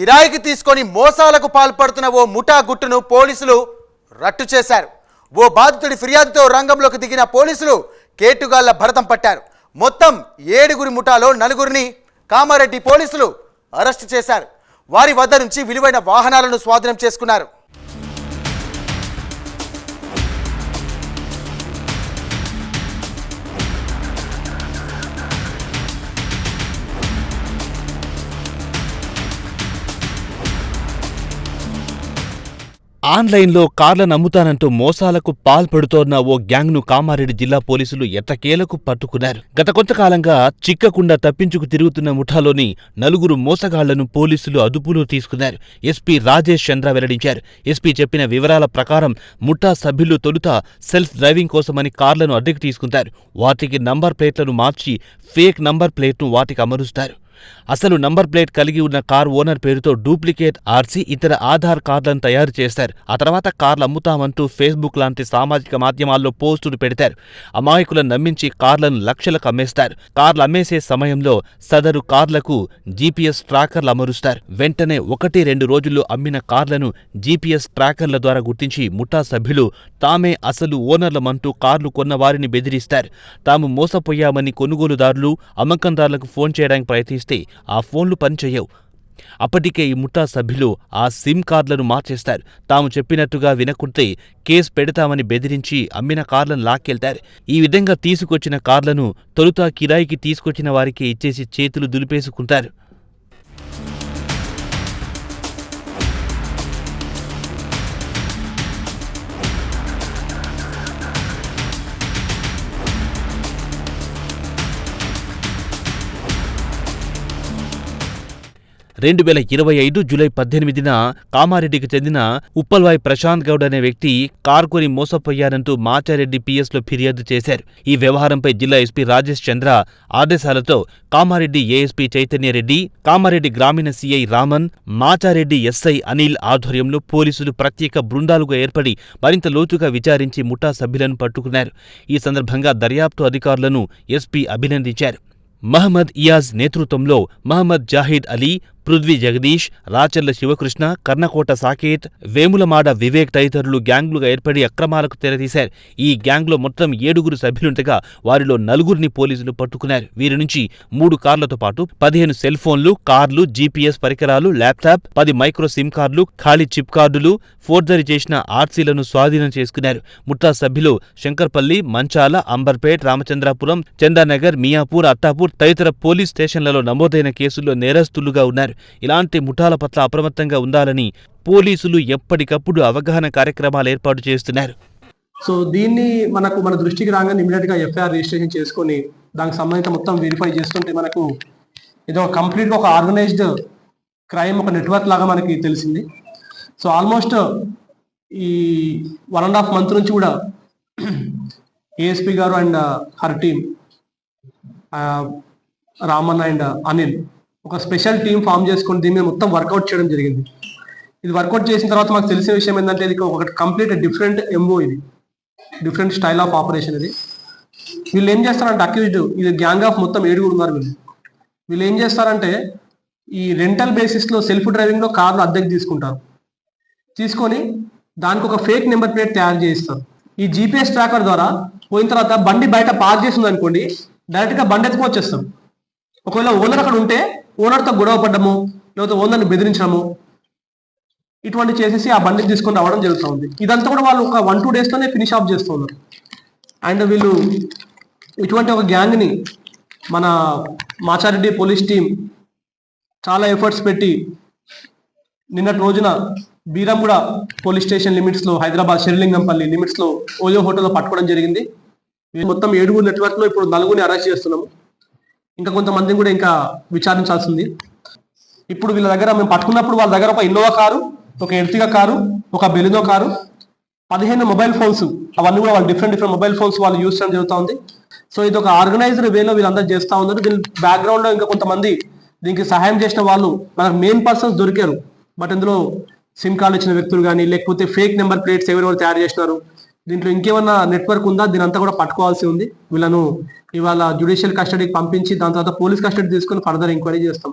కిరాయికి తీసుకొని మోసాలకు పాల్పడుతున్న ఓ ముఠా గుట్టును పోలీసులు రట్టు చేశారు. ఓ బాధితుడి ఫిర్యాదుతో రంగంలోకి దిగిన పోలీసులు కేటుగాళ్ళ భరతం పట్టారు. మొత్తం ఏడుగురి ముఠాలో నలుగురిని కామారెడ్డి పోలీసులు అరెస్టు చేశారు. వారి వద్ద నుంచి విలువైన వాహనాలను స్వాధీనం చేసుకున్నారు. ఆన్లైన్లో కార్లను అమ్ముతానంటూ మోసాలకు పాల్పడుతోన్న ఓ గ్యాంగ్ను కామారెడ్డి జిల్లా పోలీసులు ఎట్టకేలకు పట్టుకున్నారు. గత కొంతకాలంగా చిక్కకుండా తప్పించుకు తిరుగుతున్న ముఠాలోని నలుగురు మోసగాళ్ళను పోలీసులు అదుపులో తీసుకున్నారు. ఎస్పీ రాజేష్ చంద్ర వెల్లడించారు. ఎస్పీ చెప్పిన వివరాల ప్రకారం ముఠా సభ్యులు తొలుత సెల్ఫ్ డ్రైవింగ్ కోసమని కార్లను అద్దెకు తీసుకుంటారు. వాటికి నంబర్ ప్లేట్లను మార్చి ఫేక్ నంబర్ ప్లేట్ను వాటికి అమరుస్తారు. అసలు నంబర్ ప్లేట్ కలిగి ఉన్న కార్ ఓనర్ పేరుతో డూప్లికేట్ ఆర్సీ ఇతర ఆధార్ కార్డులను తయారు చేస్తారు. ఆ తర్వాత కార్లు అమ్ముతామంటూ ఫేస్బుక్ లాంటి సామాజిక మాధ్యమాల్లో పోస్టులు పెడతారు. అమాయకులను నమ్మించి కార్లను లక్షలకు అమ్మేస్తారు. కార్లు అమ్మేసే సమయంలో సదరు కార్లకు జీపీఎస్ ట్రాకర్లు అమరుస్తారు. వెంటనే ఒకటి రెండు రోజుల్లో అమ్మిన కార్లను జీపీఎస్ ట్రాకర్ల ద్వారా గుర్తించి ముఠా సభ్యులు తామే అసలు ఓనర్లమంటూ కార్లు కొన్న వారిని బెదిరిస్తారు. తాము మోసపోయామని కొనుగోలుదారులు అమ్మకందారులకు ఫోన్ చేయడానికి ప్రయత్నిస్తారు. చేస్తే ఆ ఫోన్లు పనిచేయవు అప్పటికే ఈ ముఠా సభ్యులు ఆ సిమ్ కార్డులను మార్చేస్తారు. తాము చెప్పినట్టుగా వినకుంటే కేసు పెడతామని బెదిరించి అమ్మిన కార్లను లాక్కెళ్తారు. ఈ విధంగా తీసుకొచ్చిన కార్లను తొలుత కిరాయికి తీసుకొచ్చిన వారికి ఇచ్చేసి చేతులు దులిపేసుకుంటారు. రెండు వేల ఇరవై ఐదు జూలై పద్దెనిమిదిన కామారెడ్డికి చెందిన ఉప్పల్వాయ్ ప్రశాంత్ గౌడ్ అనే వ్యక్తి కార్కొని మోసపోయారంటూ మాచారెడ్డి పిఎస్లో ఫిర్యాదు చేశారు. ఈ వ్యవహారంపై జిల్లా ఎస్పీ రాజేష్ చంద్ర ఆదేశాలతో కామారెడ్డి ఏఎస్పీ చైతన్యరెడ్డి కామారెడ్డి గ్రామీణ సీఐ రామన్ మాచారెడ్డి ఎస్ఐ అనిల్ ఆధ్వర్యంలో పోలీసులు ప్రత్యేక బృందాలుగా ఏర్పడి మరింత లోతుగా విచారించి ముఠా సభ్యులను పట్టుకున్నారు. ఈ సందర్భంగా దర్యాప్తు అధికారులను ఎస్పీ అభినందించారు. మహమ్మద్ ఇయాజ్ నేతృత్వంలో మహమ్మద్ జాహిద్ అలీ పృథ్వీ జగదీష్ రాచర్ల శివకృష్ణ కర్ణకోట సాకేత్ వేములమాడ వివేక్ తదితరులు గ్యాంగ్లుగా ఏర్పడి అక్రమాలకు తెరతీశారు. ఈ గ్యాంగ్లో మొత్తం ఏడుగురు సభ్యులుండగా వారిలో నలుగురిని పోలీసులు పట్టుకున్నారు. వీరి నుంచి మూడు కార్లతో పాటు పదిహేను సెల్ ఫోన్లు కార్లు జీపీఎస్ పరికరాలు ల్యాప్టాప్ పది మైక్రో సిమ్ కార్డులు ఖాళీ చిప్ కార్డులు ఫోర్జరీ చేసిన ఆర్సీలను స్వాధీనం చేసుకున్నారు. ముఠా సభ్యులు శంకర్పల్లి మంచాల అంబర్పేట్ రామచంద్రాపురం చందానగర్ మియాపూర్ అత్తాపూర్ తదితర పోలీస్ స్టేషన్లలో నమోదైన కేసుల్లో నేరస్తులుగా ఉన్నారు. ఇలాంటి ముఠాల పట్ల అప్రమత్తంగా ఉండాలని పోలీసులు ఎప్పటికప్పుడు అవగాహన కార్యక్రమాలు ఏర్పాటు చేస్తున్నారు. సో దీన్ని మనకు మన దృష్టికి రాగానే ఇమీడియట్గా ఎఫ్ఐఆర్ రిజిస్ట్రేషన్ చేసుకొని దానికి సంబంధించిన మొత్తం వెరిఫై చేస్తుంటే మనకు ఇది ఒక కంప్లీట్ ఒక ఆర్గనైజ్డ్ క్రైమ్ ఒక నెట్వర్క్ లాగా మనకి తెలిసింది. సో ఆల్మోస్ట్ ఈ వన్ అండ్ హాఫ్ మంత్ నుంచి కూడా ఏఎస్పి గారు and her team Raman and Anil ఒక స్పెషల్ టీం ఫామ్ చేసుకొని దీని మీద మొత్తం వర్కౌట్ చేయడం జరిగింది. ఇది వర్కౌట్ చేసిన తర్వాత మాకు తెలిసిన విషయం ఏంటంటే ఇది ఒక కంప్లీట్ డిఫరెంట్ ఎంఓ ఇది. డిఫరెంట్ స్టైల్ ఆఫ్ ఆపరేషన్ ఇది. వీళ్ళు ఏం చేస్తారంటే అక్యూజ్డ్ ఇది గ్యాంగ్ ఆఫ్ మొత్తం ఏడుగురు ఉన్నారు వీళ్ళు. వీళ్ళు ఏం చేస్తారంటే ఈ రెంటల్ బేసిస్లో సెల్ఫ్ డ్రైవింగ్లో కార్లు అద్దెకి తీసుకుంటారు. తీసుకొని దానికి ఒక ఫేక్ నెంబర్ ప్లేట్ తయారు చేయిస్తారు. ఈ జీపీఎస్ ట్రాకర్ ద్వారా పోయిన తర్వాత బండి బయట పార్క్ చేసింది అనుకోండి డైరెక్ట్గా బండి ఎత్తుకు వచ్చేస్తాం ఒకవేళ ఓనర్ అక్కడ ఉంటే ఓనర్తో గొడవ పడ్డము లేకపోతే ఓనర్ని బెదిరించడము ఇటువంటి చేసేసి ఆ బండిని తీసుకొని రావడం జరుగుతూ ఉంది ఇదంతా కూడా వాళ్ళు ఒక వన్ టూ డేస్లోనే ఫినిష్ ఆఫ్ చేస్తున్నారు. అండ్ వీళ్ళు ఇటువంటి ఒక గ్యాంగ్ని మన మాచారెడ్డి పోలీస్ టీం చాలా ఎఫర్ట్స్ పెట్టి నిన్నటి రోజున బీరంగూడ పోలీస్ స్టేషన్ లిమిట్స్లో హైదరాబాద్ షెర్లింగంపల్లి లిమిట్స్లో ఓయో హోటల్లో పట్టుకోవడం జరిగింది. వీళ్ళు మొత్తం ఏడుగురు నెట్వర్క్లో ఇప్పుడు నలుగురిని అరెస్ట్ చేస్తున్నాము. ఇంకా కొంతమందిని కూడా ఇంకా విచారించాల్సింది. ఇప్పుడు వీళ్ళ దగ్గర మేము పట్టుకున్నప్పుడు వాళ్ళ దగ్గర ఒక ఇన్నోవా కారు ఒక ఎర్తిగా కారు ఒక బెలినో కారు పదిహేను మొబైల్ ఫోన్స్ అవన్నీ కూడా వాళ్ళు డిఫరెంట్ డిఫరెంట్ మొబైల్ ఫోన్స్ వాళ్ళు యూస్ చేయడం జరుగుతూ ఉంది సో ఇది ఒక ఆర్గనైజ్డ్ వేలో వీళ్ళందరూ చేస్తూ ఉన్నారు. దీని బ్యాక్గ్రౌండ్లో ఇంకా కొంతమంది దీనికి సహాయం చేసిన వాళ్ళు మనకు మెయిన్ పర్సన్స్ దొరికారు. బట్ ఇందులో సిమ్ కార్డు ఇచ్చిన వ్యక్తులు కానీ లేకపోతే ఫేక్ నెంబర్ ప్లేట్స్ ఎవరెవరు తయారు చేసినారు దీంట్లో ఇంకేమన్నా నెట్వర్క్ ఉందా? దీని అంతా కూడా పట్టుకోవాల్సి ఉంది. వీళ్ళను ఇవాళ జ్యుడిషియల్ కస్టడీకి పంపించి దాని తర్వాత పోలీస్ కస్టడీ తీసుకుని ఫర్దర్ ఎంక్వైరీ చేస్తాం.